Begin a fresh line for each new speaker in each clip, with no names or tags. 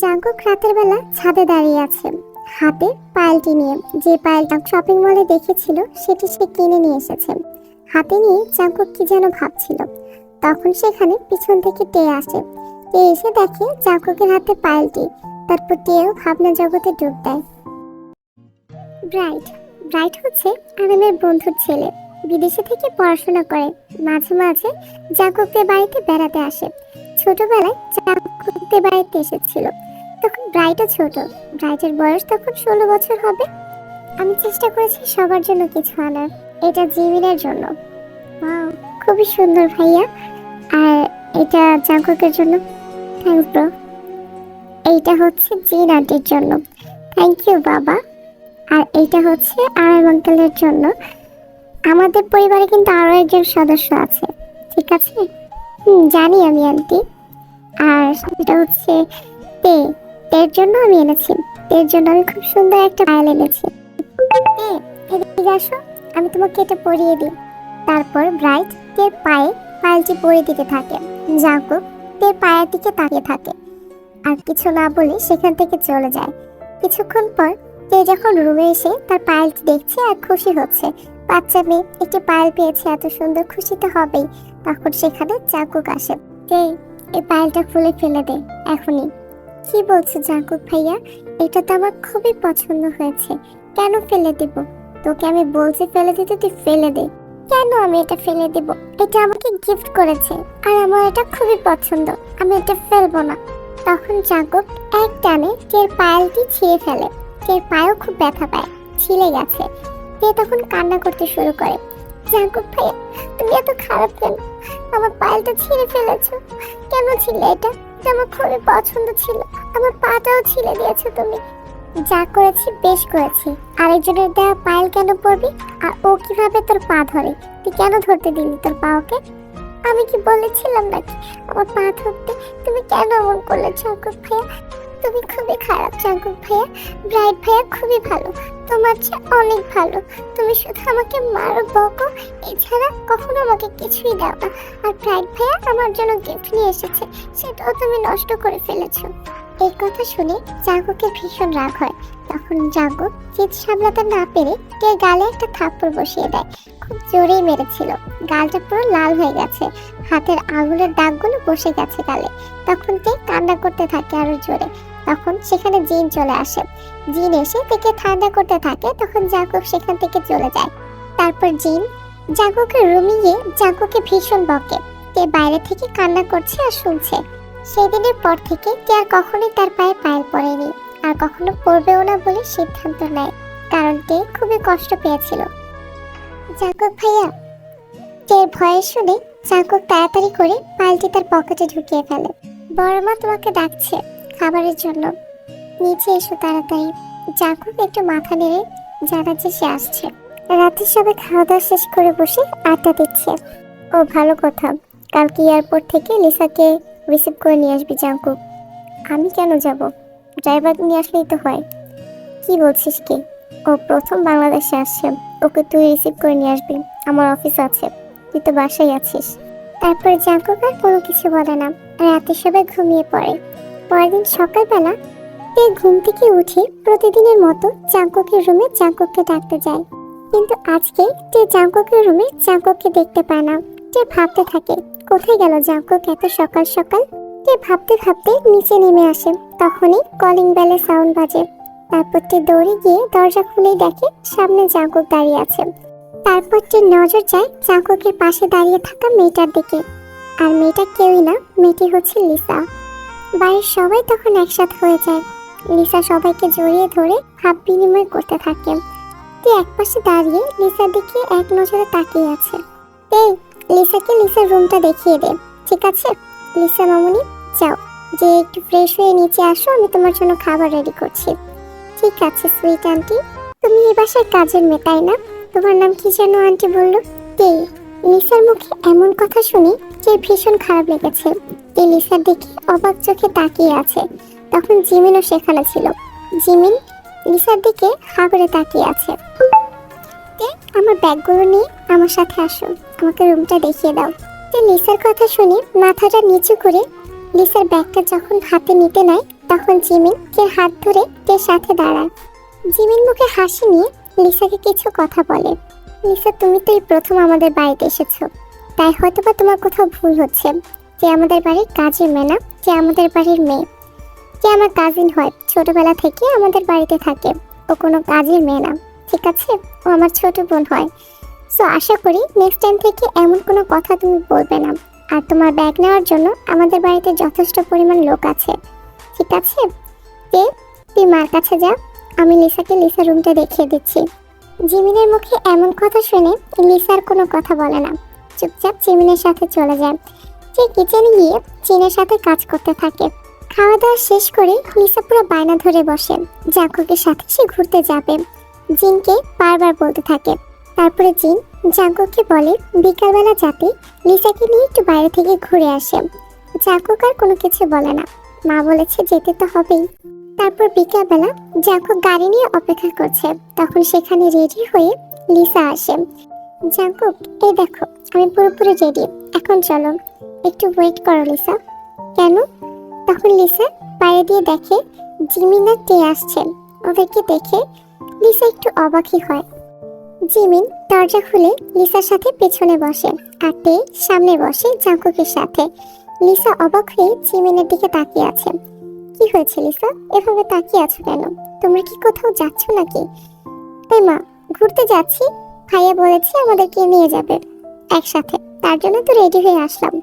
Jungkook রাতের বেলা ছাদে দাঁড়িয়ে আছে। হাতে পায়েলটি নিয়ে। যে পায়েলটা শপিং মলে দেখেছিল, সেটি সে কিনে নিয়ে এসেছে। হাতে নিয়ে জাঙ্কুক কি যেন ভাবছিল। তখন সেখানে পিছন থেকে টে আসে। টে এসে দেখে জাঙ্কুকের হাতে পায়েলটি। তারপর টেও ভাবনা জগতে ডুব দেয়। ব্রাইট। ব্রাইট হচ্ছে আরামের বন্ধুর ছেলে। বিদেশে থেকে পড়াশোনা করে। মাঝে মাঝে জাঙ্কুকদের বাড়িতে বেড়াতে আসে। ছোটবেলায় জাঙ্কুকদের বাড়িতে এসেছিল। তখন ব্রাইটও ছোট। ব্রাইটের বয়স তখন ষোলো বছর হবে। আমি চেষ্টা করেছি সবার জন্য কিছু আনার। এটা জিমিনের জন্য। খুবই সুন্দর ভাইয়া। আর এটা জাঙ্কুকের জন্য। Thanks bro. এইটা হচ্ছে জিন আন্টির জন্য। থ্যাংক ইউ, বাবা। আর এইটা হচ্ছে আরাম আঙ্কেলের জন্য। আমাদের পরিবারে কিন্তু আরও একজন সদস্য আছে। ঠিক আছে? হুম, জানি আমি আন্টি। আর এটা হচ্ছে তে। এর জন্য আমি এনেছি। এর জন্য আমি খুব সুন্দর একটা পায়েল এনেছি। আসো, আমি তোমাকে এটা পরিয়ে দিই। তারপর ব্রাইট তের পায়ে পায়েলটি পরিয়ে দিতে থাকে। জাঙ্কুক তের পায়ের দিকে তাকিয়ে থাকে। আর কিছু না বলে সেখান থেকে চলে যায়। কিছুক্ষণ পর তে যখন রুমে এসে তার পায়েলটি দেখছে আর খুশি হচ্ছে, বাচ্চা মেয়ে, একটি পায়েল পেয়েছে, এত সুন্দর, খুশি তো হবেই। তখন সেখানে জাঙ্কুক আসে তে, এই পায়েলটা খুলে ফেলে দে, এখনই। কি বলছো জাঙ্কুক ভাইয়া? এটা তো আমার খুবই পছন্দ হয়েছে। কেন ফেলে দেব? তোকে আমি বলছি ফেলে দিতে, তুই ফেলে দে। কেন আমি এটা ফেলে দেব? এটা আমাকে গিফট করেছে। আর আমার এটা খুবই পছন্দ। আমি এটা ফেলব না। তখন জাঙ্কুক এক টানে টের পায়েলটি ছিঁড়ে ফেলে। টের পায়েও খুব ব্যথা পায়। ছিলে গেছে। তে তখন কান্না করতে শুরু করে। জাঙ্কুক ভাইয়া, তুমি এত খারাপ কেন? আমার পায়েলটা ছিঁড়ে ফেলেছো। কেন ছিলে এটা? আমার খুবই পছন্দ ছিল। আমার পাটাও ছিলে, দিয়েছ তুমি। যা করেছি, বেশ করেছি। আরেকজনের দেওয়া পায়েল কেন পরবি আর ও কীভাবে তোর পা ধরে? তুই কেন ধরতে দিলি তোর পা ওকে? আমি কি বলেছিলাম নাকি? আমার পা ধরতে তুমি কেন এমন করলে চাঙ্কুক ভাইয়া? তুমি খুবই খারাপ চাঙ্কুক ভাইয়া। ব্রাইট ভাইয়া খুবই ভালো। তোমার চেয়ে অনেক ভালো। তুমি শুধু আমাকে মারো, বকো, এছাড়া কখনো আমাকে কিছুই দাও না। আর ব্রাইট ভাইয়া আমার জন্য গিফট নিয়ে এসেছে, সেটাও তুমি নষ্ট করে ফেলেছো। এই কথা শুনে জাগোকে ভীষণ রাগ হয়। তখন জাগো জিত সামলাতে না পেরে কে গালে একটা থাপ্পড় বসিয়ে দেয়। খুব জোরেই মেরেছিল। গালটা পুরো লাল হয়ে গেছে। হাতের আঙুলের দাগগুলো বসে গেছে গালে। তখন তে কান্না করতে থাকে আরও জোরে। তখন সেখানে জিন চলে আসে। জিন এসে থেকে ঠান্ডা করতে থাকে, তখন জাগো সেখান থেকে চলে যায়। তারপর জিন জাগোকে রুমে গিয়ে জাগোকে ভীষণ বকে। তে বাইরে থেকে কান্না করছে আর শুনছে। সেদিনের পর থেকে তে আর কখনোই তার পায়ে পায়েল পড়েনি, আর কখনো পড়বেও না বলে সিদ্ধান্ত নেয়, কারণ তে খুবই কষ্ট পেয়েছিল। জাগক ভাইয়া টের ভয়ে শুনে জাগক তাড়াতাড়ি করে পায়েলটি তার পকেটে ঢুকিয়ে ফেলে। বড় মা তোমাকে ডাকছে। খাবারের জন্য। নিচে এসো তাড়াতাড়ি। জাগক একটু মাথা নেড়ে জানাচ্ছে সে আসছে। রাতে সবাই খাওয়া দাওয়া শেষ করে বসে আড্ডা দিচ্ছে। ও ভালো কথা। কালকে এয়ারপোর্ট থেকে লিসাকে রিসিভ করে নিয়ে আসবি জাঙ্কুক আমি কেন যাব? ড্রাইভার নিয়ে আসলেই তো হয়। কি বলছিস কি? ও প্রথম বাংলাদেশে আসছে। ওকে তুই রিসিভ করে নিয়ে আসবি। আমার অফিস আছে। তুই তো বাসায় আছিস। তারপর জাঙ্কুক আর কোনো কিছু বলে না। রাতে সবাই ঘুমিয়ে পড়ে। পরের দিন সকালবেলা তে ঘুম থেকে উঠে প্রতিদিনের মতো জাঙ্কুকের রুমে জাঙ্কুককে ডাকতে যায়। কিন্তু আজকে তে জাঙ্কুকের রুমে জাঙ্কুককে দেখতে পায় না। তে ভাবতে থাকে, কোথায় গেল জাঙ্কুক এত সকাল সকাল? তে ভাবতে ভাবতে নিচে নেমে আসে। তখনই কলিং বেলে সাউন্ড বাজে। তারপর তে দৌড়ে গিয়ে দরজা খুলেই দেখে সামনে জাঙ্কুক দাঁড়িয়ে আছে। তারপর তে নজর যায় জাঙ্কুকের পাশে দাঁড়িয়ে থাকা মেয়েটার দিকে। আর মেয়েটা কেউই না, মেয়েটি হচ্ছে লিসা। বাড়ির সবাই তখন একসাথে হয়ে যায়। লিসা সবাইকে জড়িয়ে ধরে ভাব বিনিময় করতে থাকে। তে একপাশে দাঁড়িয়ে লিসার দিকে এক নজরে তাকিয়ে আছে। এই, লিসাকে লিসার রুমটা দেখিয়ে দে। ঠিক আছে? লিসা মামুনি, যাও। যে একটু ফ্রেশ হয়ে নিচে আসো, আমি তোমার জন্য খাবার রেডি করছি। ঠিক আছে সুইট আন্টি তুমি এই বাসায় কাজের মেয়ে, তাই না? তোমার নাম কি যেন আন্টি বলল? তে লিসার মুখে এমন কথা শুনে যে ভীষণ খারাপ লেগেছে। তে লিসার দিকে অবাক চোখে তাকিয়ে আছে। তখন জিমিনও সেখানে ছিল। জিমিন, লিসার দিকে হা করে তাকিয়ে আছে। তে, আমার ব্যাগগুলো নিয়ে আমার সাথে আসো। আমাকে রুমটা দেখিয়ে দাও। তে লিসার কথা শুনে মাথাটা নিচু করে লিসার ব্যাগটা যখন হাতে নিতে নেয়, তখন জিমিন কে হাত ধরে টের সাথে দাঁড়ায়। জিমিন মুখে হাসি নিয়ে লিসাকে কিছু কথা বলে। লিসা তুমি তো এই প্রথম আমাদের বাড়িতে এসেছ। তাই হয়তো বা তোমার কোথাও ভুল হচ্ছে, যে আমাদের বাড়ির কাজের মেয়ে না যে আমাদের বাড়ির মেয়ে। যে আমার কাজিন হয়, ছোটবেলা থেকে আমাদের বাড়িতে থাকে, ও কোনো কাজের মেয়ে না, ঠিক আছে? ও আমার ছোট বোন হয়। সো আশা করি নেক্সট টাইম থেকে এমন কোনো কথা তুমি বলবে না। আর তোমার ব্যাগ নেওয়ার জন্য আমাদের বাড়িতে যথেষ্ট পরিমাণ লোক আছে, ঠিক আছে? তে তুই মার কাছে যা, আমি লিসাকে লিসা রুমটা দেখিয়ে দিচ্ছি। জিমিনের মুখে এমন কথা শুনে লিসার কোনো কথা বলে না। চুপচাপ জিমিনের সাথে চলে যায়। সে কিচেনে গিয়ে চিনের সাথে কাজ করতে থাকে। খাওয়া দাওয়া শেষ করে লিসা পুরো বায়না ধরে বসে। জাঙ্কুকের সাথে সে ঘুরতে যাবে। জিনকে বারবার বলতে থাকে। তারপরে জিন জাঙ্কুককে বলে, বিকালবেলা যাতে লিসাকে নিয়ে একটু বাইরে থেকে ঘুরে আসে। জাঙ্কুক আর কোনো কিছু বলে না। মা বলেছে, যেতে তো হবেই। তারপর বিকেলবেলা জাঙ্কুক গাড়ি নিয়ে অপেক্ষা করছে। তখন সেখানে রেডি হয়ে লিসা আসে। জাঙ্কুক এই দেখো, আমি পুরোপুরি রেডি এখন চলো। একটু ওয়েট করো লিসা। কেন? তখন লিসা বাইরে দিয়ে দেখে জিমিন টে আসছেন ওদেরকে দেখে লিসা একটু অবাকই হয়। জিমিন দরজা খুলে লিসার সাথে পেছনে বসে আর তে সামনে বসে জাঙ্কুকের সাথে। লিসা অবাক হয়ে জিমিনের দিকে তাকিয়ে আছে। কি হয়েছে, লিসা? এভাবে তাকিয়ে আছো কেন? তোমরা কি কোথাও যাচ্ছ নাকি? তাই মা, ঘুরতে যাচ্ছি। ভাইয়া বলেছে আমাদেরকে নিয়ে যাবে একসাথে। তার জন্য তো রেডি হয়ে আসলাম।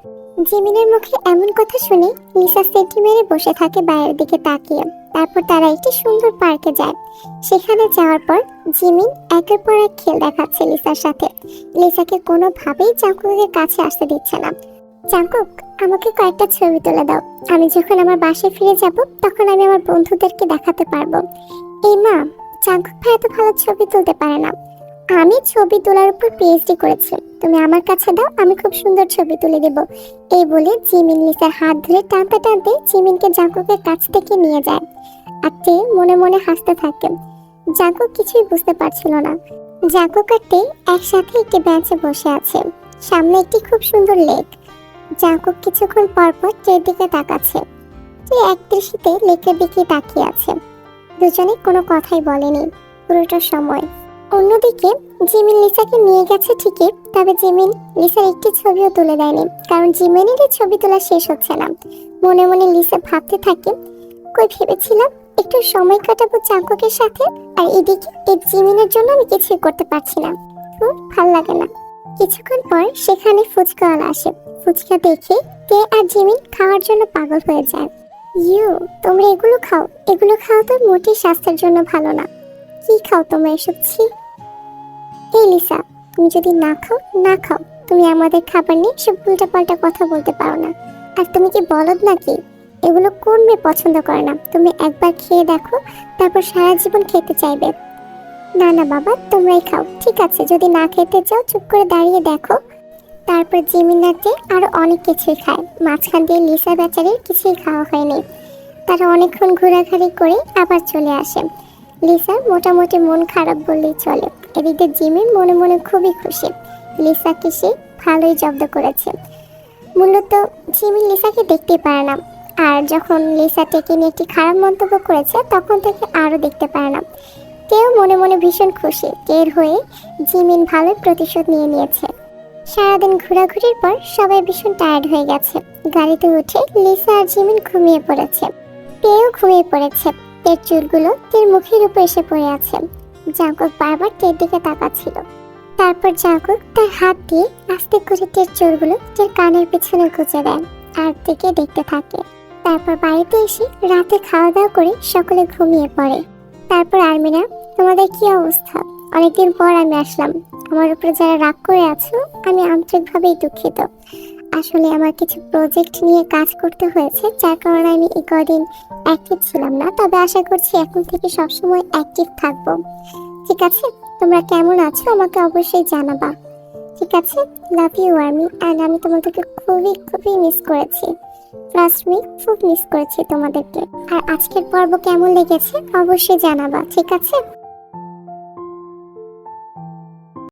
জিমিনের মুখে এমন কথা শুনে লিসা সেটি মেরে বসে থাকে বাইরের দিকে তাকিয়ে। তারপর তারা একটি সুন্দর পার্কে যায়। সেখানে যাওয়ার পর জিমিন একের পর এক খেল দেখাচ্ছে লিসার সাথে। লিসাকে কোনোভাবেই চাঙ্কুকের কাছে আসতে দিচ্ছে না। চাঙ্কুক আমাকে কয়েকটা ছবি তুলে দাও। আমি যখন আমার বাসায় ফিরে যাব, তখন আমি আমার বন্ধুদেরকে দেখাতে পারব। এই মা চাঙ্কুক ভাই এত ভালো ছবি তুলতে পারে না। আমি ছবি তোলার উপর পিএইচডি করেছি। তুমি আমার কাছে দাও, আমি খুব সুন্দর ছবি তুলে দেব। এই বলে জিমিন লিসার হাত ধরে টানতে টানতে জিমিনকে জাঙ্কুকের কাছ থেকে নিয়ে যায়। আর তে মনে মনে হাসতে থাকে। জাঙ্কুক কিছুই বুঝতে পারছিল না। জাঙ্কুক আর তে একসাথে একটি বেঞ্চে বসে আছে। সামনে একটি খুব সুন্দর লেক। জাঙ্কুক কিছুক্ষণ পর পর টের দিকে তাকাচ্ছে। তে এক দৃষ্টিতে লেকের দিকে তাকিয়ে আছে। দুজনে কোনো কথাই বলেনি। পুরোটা সময়। অন্যদিকে, জিমিন লিসাকে নিয়ে গেছে ঠিকই, তবে জিমিন লিসার একটি ছবিও তুলে দেয়নি, কারণ জিমিনের ছবি তোলা শেষ হচ্ছে না। মনে মনে লিসা ভাবতে থাকে, কই ভেবেছিলাম একটু সময় কাটাবো চাঙ্কুকের সাথে, আর এদিকে এই জিমিনের জন্য আমি কিছুই করতে পারছি না। খুব ভালো লাগে না। কিছুক্ষণ পর সেখানে ফুচকাওয়ালা আসে। ফুচকা দেখে কে আর জিমিন খাওয়ার জন্য পাগল হয়ে যায়। ইউ, তোমরা এগুলো খাও। এগুলো খাও তো মোটেই স্বাস্থ্যের জন্য ভালো না। কি খাও তোমরা এসব, ছি। এই লিসা, তুমি যদি না খাও না খাও। তুমি আমাদের খাবার নিয়ে সব উল্টা পাল্টা কথা বলতে পারো না। আর তুমি কি বলদ নাকি? এগুলো কোন মেয়ে পছন্দ করে না? তুমি একবার খেয়ে দেখো, তারপর সারা জীবন খেতে চাইবে। না না, বাবা, তোমরাই খাও, ঠিক আছে? যদি না খেতে চাও, চুপ করে দাঁড়িয়ে দেখো। তারপর জিমিনাতে আরও অনেক কিছুই খায়। মাঝখান দিয়ে লিসা বেচারির কিছুই খাওয়া হয়নি। তারা অনেকক্ষণ ঘোরাঘুরি করে আবার চলে আসে। লিসার মোটামুটি মন খারাপ বললেই চলে। এদিকে জিমিন মনে মনে খুবই খুশি। লিসাকে সে ভালোই জব্দ করেছে। মূলত জিমিন লিসাকে দেখতে পারে না। আর যখন লিসা টেকে নিয়ে একটি খারাপ মন্তব্য করেছে, তখন থেকে আরও দেখতে পারে না। কেউ মনে মনে ভীষণ খুশি, টের হয়ে জিমিন ভালোই প্রতিশোধ নিয়ে নিয়েছে। সারাদিন ঘোরাঘুরির পর সবাই ভীষণ টায়ার্ড হয়ে গেছে। গাড়িতে উঠে লিসা আর জিমিন ঘুমিয়ে পড়েছে। তেও ঘুমিয়ে পড়েছে। তের চুলগুলো তের মুখের উপর এসে পড়ে আছে। জাঙ্কুক বারবার তের দিকে তাকাচ্ছিল। তারপর জাঙ্কুক তার হাত দিয়ে আস্তে করে টের চুলগুলো টের কানের পেছনে গুজে দেয় আর দিকে দেখতে থাকে। তারপর বাড়িতে এসে রাতে খাওয়া দাওয়া করে সকলে ঘুমিয়ে পড়ে। তারপর আর্মিনা তোমাদের কি অবস্থা? অনেকদিন পর আমি আসলাম। আমার উপরে যারা রাগ করে আছো, আমি আন্তরিকভাবেই দুঃখিত। আসলে আমার কিছু প্রজেক্ট নিয়ে কাজ করতে হয়েছে, যার কারণে আমি এই কদিন অ্যাক্টিভ ছিলাম না। তবে আশা করছি এখন থেকে সবসময় অ্যাক্টিভ থাকব। ঠিক আছে? তোমরা কেমন আছো? আমাকে অবশ্যই জানাবা। ঠিক আছে? লাভ ইউ আর্মি অ্যান্ড আমি তোমাদেরকে খুবই খুবই মিস করেছি। ট্রাস্ট মি খুব মিস করেছি তোমাদেরকে। আর আজকের পর্ব কেমন লেগেছে? অবশ্যই জানাবা। ঠিক আছে?